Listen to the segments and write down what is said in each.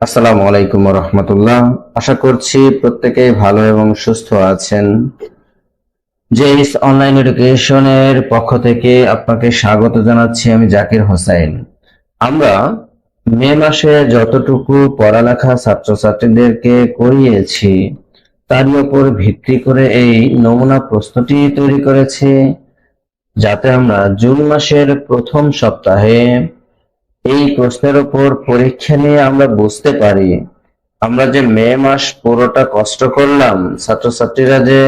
আসসালামু আলাইকুম রহমতুল্লাহ আশা করছি প্রত্যেকেই ভালো এবং সুস্থ আছেন। অনলাইন এডুকেশনের পক্ষ থেকে আপনাকে স্বাগত জানাচ্ছি আমি জাকির হোসাইন। আমরা মে মাসে যতটুকু পড়ালেখা ছাত্রছাত্রীদেরকে করিয়েছি, তারই উপর ভিত্তি করে এই নমুনা প্রশ্নটি তৈরি করেছি, যাতে আমরা জুন মাসের প্রথম সপ্তাহে এই প্রশ্নের উপর পরীক্ষা নিয়ে আমরা বুঝতে পারি। আমরা যে মে মাস পুরোটা কষ্ট করলাম, ছাত্রছাত্রীরা যে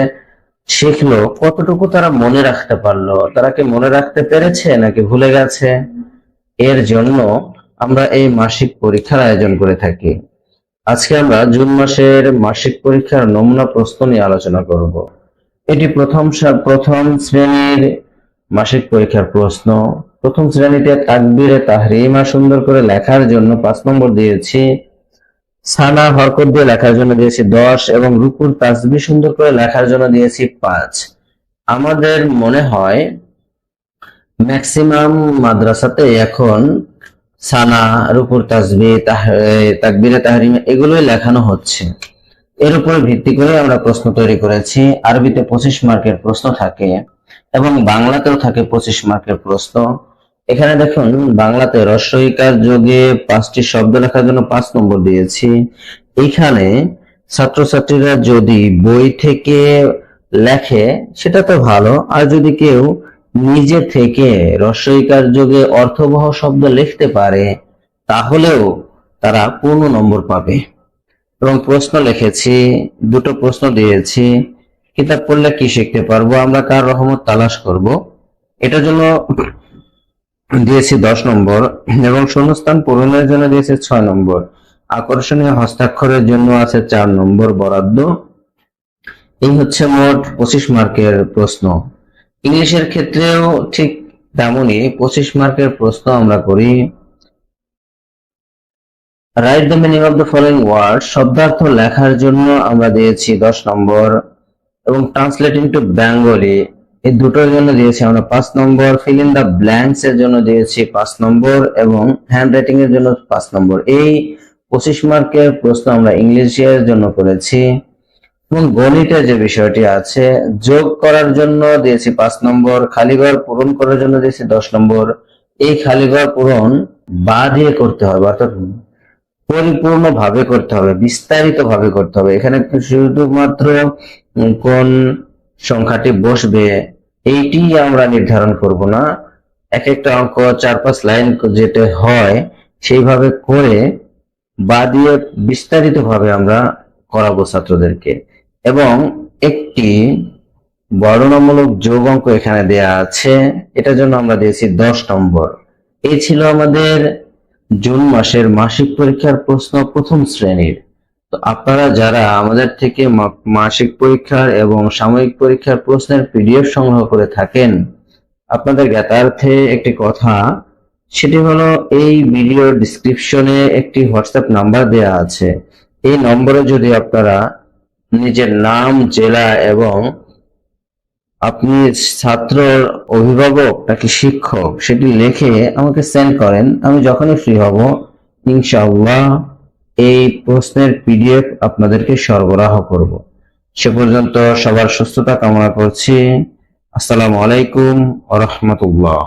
শিখলো, কতটুকু তারা মনে রাখতে পারল? তারা কি মনে রাখতে পেরেছে নাকি ভুলে গেছে? এর জন্য আমরা এই মাসিক পরীক্ষার আয়োজন করে থাকি। আজকে আমরা জুন মাসের মাসিক পরীক্ষার নমুনা প্রশ্ন নিয়ে আলোচনা করব। এটি প্রথম প্রথম শ্রেণির মাসিক পরীক্ষার প্রশ্ন। প্রথম শ্রেণীতে তাকবিরে তাহরিমা সুন্দর করে লেখার জন্য পাঁচ নম্বর দিয়েছি। সানা, হরকত দিয়ে লেখার জন্য দিয়েছি দশ এবং রুকুর তাসবি সুন্দর করে লেখার জন্য দিয়েছি পাঁচ। আমাদের মনে হয় ম্যাক্সিমাম মাদ্রাসাতে এখন সানা, রুকুর তাসবি তাকবিরে তাহরিমা এগুলোই লেখানো হচ্ছে। এর উপর ভিত্তি করে আমরা প্রশ্ন তৈরি করেছি। আরবিতে পঁচিশ মার্কের প্রশ্ন থাকে এবং বাংলাতেও থাকে পঁচিশ মার্কের প্রশ্ন। এখানে দেখুন, বাংলাতে রস্বইকার যোগে পাঁচটি শব্দ লেখার জন্য পাঁচ নম্বর দিয়েছি। এখানে ছাত্রছাত্রীরা যদি বই থেকে লেখে, সেটা তো ভালো। আর যদি কেউ নিজে থেকে রস্বইকার যোগে অর্থবহ শব্দ লিখতে পারে, তাহলেও তারা পূর্ণ নম্বর পাবে। এবং প্রশ্ন লিখেছি, দুটো প্রশ্ন দিয়েছি, কিতাব পড়লে কি শিখতে পারব? আমরা কার রহমত তালাশ করব? এটার জন্য দিয়েছি দশ নম্বর, এবং শূন্যস্থান পূরণের জন্য দিয়েছি ছয় নম্বর। আকর্ষণীয় হস্তাক্ষরের জন্য আছে চার নম্বর বরাদ্দ। এই হচ্ছে মোট পঁচিশ মার্কের প্রশ্ন। ইংলিশের ক্ষেত্রেও ঠিক তেমনই পঁচিশ মার্কের প্রশ্ন আমরা করি। Write the meaning of the following word শব্দার্থ লেখার জন্য আমরা দিয়েছি দশ নম্বর, এবং ট্রান্সলেট ইন্টু বেঙ্গলি এই দুটোর জন্য দিয়েছি আমরা পাঁচ number fill in the blanks এর জন্য দিয়েছি পাঁচ নম্বর এবং হ্যান্ড রাইটিং এর জন্য পাঁচ নম্বর। এই পঁচিশ মার্কের প্রশ্ন আমরা ইংলিশের জন্য করেছি। এবং গণিতের যে বিষয়টি আছে, যোগ করার জন্য দিয়েছি পাঁচ নম্বর খালিঘর পূরণ করার জন্য দিয়েছি দশ নম্বর। এই খালিঘর পূরণ বা দিয়ে করতে হবে, অর্থাৎ পরিপূর্ণ ভাবে করতে হবে বিস্তারিত ভাবে করতে হবে। এখানে শুধুমাত্র কোন সংখ্যাটি বসবে এইটি আমরা নির্ধারণ করব না। এক একটা অঙ্ক, চার পাঁচ লাইন যেটা হয়, সেইভাবে করে বা দিয়ে বিস্তারিত ভাবে আমরা করাবো ছাত্রদেরকে। এবং একটি বর্ণনামূলক যোগ অঙ্ক এখানে দেয়া আছে। এটার জন্য আমরা দিয়েছি দশ নম্বর। এই ছিল আমাদের জুন মাসের মাসিক পরীক্ষার প্রশ্ন প্রথম শ্রেণির। তো আপনারা যারা আমাদের থেকে মাসিক পরীক্ষার এবং সাময়িক পরীক্ষার প্রশ্নের পিডিএফ সংগ্রহ করে থাকেন, আপনাদের জ্ঞাতার্থে একটি কথা, সেটি হলো এই ভিডিওর ডিসক্রিপশনে একটি হোয়াটসঅ্যাপ নাম্বার দেয়া আছে। এই নম্বরে যদি আপনারা নিজের নাম, জেলা এবং আপনি ছাত্র অভিভাবক নাকি শিক্ষক, সেটি লিখে আমাকে সেন্ড করেন, আমি যখনই ফ্রি হব, ইনশাআল্লাহ এই প্রশ্নের পিডিএফ আপনাদেরকে সরবরাহ করব। সে পর্যন্ত সবার সুস্থতা কামনা করছি। আসসালামু আলাইকুম আ রাহমাতুল্লাহ।